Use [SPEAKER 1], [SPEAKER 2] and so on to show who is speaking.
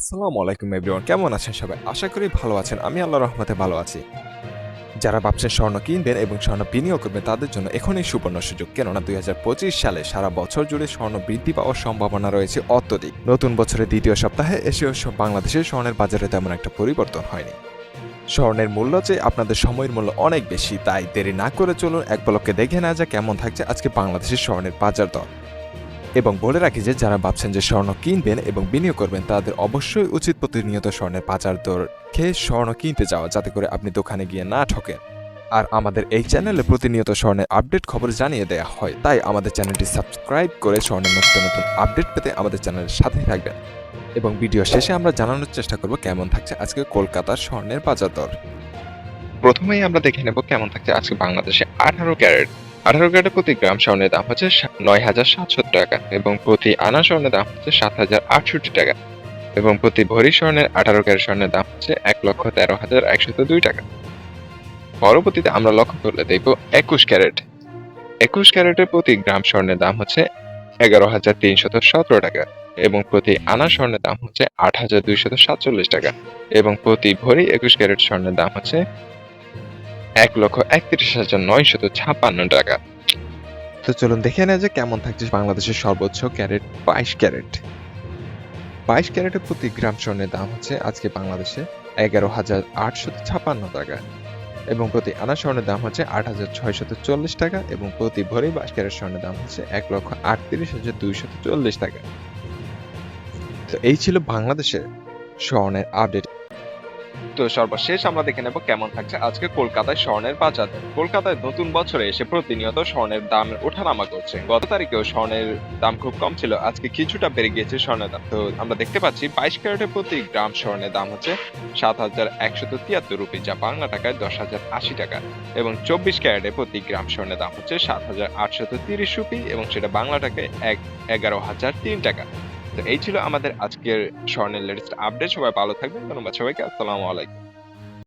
[SPEAKER 1] আসসালামু আলাইকুম এভরিওয়ান, কেমন আছেন সবাই? আশা করি ভালো আছেন। আমি আল্লাহ রহমতে ভালো আছি। যারা ভাবছেন স্বর্ণ কিনবেন এবং স্বর্ণ বিনিয়োগ করবেন, তাদের জন্য এখনই সুবর্ণ সুযোগ। কেননা দুই হাজার পঁচিশ সালে সারা বছর জুড়ে স্বর্ণ বৃদ্ধি পাওয়ার সম্ভাবনা রয়েছে অত্যধিক। নতুন বছরের দ্বিতীয় সপ্তাহে স- বাংলাদেশের স্বর্ণের বাজারে তেমন একটা পরিবর্তন হয়নি। স্বর্ণের মূল্য যে আপনাদের সময়ের মূল্য অনেক বেশি, তাই দেরি না করে চলুন এক পলকে দেখে নেওয়া যায় কেমন থাকছে আজকে বাংলাদেশের স্বর্ণের বাজার দর। এবং বলে রাখি যে, যারা ভাবছেন যে স্বর্ণ কিনবেন এবং বিনিয়োগ করবেন, তাদের অবশ্যই উচিত প্রতিনিয়ত স্বর্ণের বাজার দর খেয়ে স্বর্ণ কিনতে যাওয়া, যাতে করে আপনি দোকানে গিয়ে না ঠকেন। আর আমাদের এই চ্যানেলে প্রতিনিয়ত স্বর্ণের আপডেট খবর জানিয়ে দেওয়া হয়, তাই আমাদের চ্যানেলটি সাবস্ক্রাইব করে স্বর্ণের নতুন নতুন আপডেট পেতে আমাদের চ্যানেলের সাথেই থাকবেন। এবং ভিডিও শেষে আমরা জানানোর চেষ্টা করব, কেমন থাকছে আজকে কলকাতার স্বর্ণের বাজার দর?
[SPEAKER 2] প্রথমেই আমরা দেখে নেব কেমন থাকছে আজকে বাংলাদেশে আঠারো ক্যারেট। আঠারো ক্যারেট প্রতি গ্রাম স্বর্ণের দাম হচ্ছে নয় হাজার সাতশো টাকা এবং প্রতি আনা স্বর্ণের দাম হচ্ছে সাত হাজার আটষট্টি টাকা এবং প্রতি ভরি স্বর্ণের আঠারো ক্যারেট স্বর্ণের দাম হচ্ছে এক লক্ষ তেরো হাজার একশত দুই টাকা। পরবর্তীতে আমরা লক্ষ্য করলে দেখব একুশ ক্যারেট। একুশ ক্যারেটের প্রতি গ্রাম স্বর্ণের দাম হচ্ছে এগারো হাজার তিনশত সতেরো টাকা এবং প্রতি আনা স্বর্ণের দাম হচ্ছে আট হাজার দুইশত সাতচল্লিশ টাকা এবং প্রতি ভরি একুশ ক্যারেট স্বর্ণের দাম হচ্ছে এক লক্ষ একত্রিশ হাজার নয়শত ছাপ্পান্ন টাকা।
[SPEAKER 1] তো চলুন দেখে নেওয়া যে কেমন থাকছে বাংলাদেশের সর্বোচ্চ ক্যারেট বাইশ ক্যারেট। বাইশ ক্যারেটের প্রতি গ্রাম স্বর্ণের দাম হচ্ছে আজকে বাংলাদেশে এগারো হাজার আটশত ছাপান্ন টাকা এবং প্রতি আনা স্বর্ণের দাম হচ্ছে আট হাজার ছয়শত চল্লিশ টাকা এবং প্রতি ভরি বাইশ ক্যারেট স্বর্ণের দাম হচ্ছে এক লক্ষ আটত্রিশ হাজার দুইশত চল্লিশ টাকা। তো এই ছিল বাংলাদেশের স্বর্ণের আপডেট।
[SPEAKER 2] তো সর্বশেষ আমরা দেখে নেব কেমন থাকছে আজকে কলকাতায় স্বর্ণের বাজার। কলকাতায় নতুন বছরে এসে প্রতিনিয়ত স্বর্ণের দাম ওঠানামা করছে। গত তারিখেও স্বর্ণের দাম খুব কম ছিল, আজকে কিছুটা বেড়ে গিয়েছে স্বর্ণের দাম। তো আমরা দেখতে পাচ্ছি বাইশ ক্যারেটের প্রতি গ্রাম স্বর্ণের দাম হচ্ছে সাত হাজার একশত তিয়াত্তর রুপি যা বাংলা টাকায় দশ হাজার আশি টাকা। এবং চব্বিশ ক্যারেটের প্রতি গ্রাম স্বর্ণের দাম হচ্ছে সাত হাজার আটশত তিরিশ রুপি, এবং সেটা বাংলা টাকায় এক এগারো হাজার তিন টাকা। তো এই ছিল আমাদের আজকের স্বর্ণের লেটেস্ট আপডেট সবাই ভালো থাকবেন, ধন্যবাদ সবাইকে, আসসালামু আলাইকুম।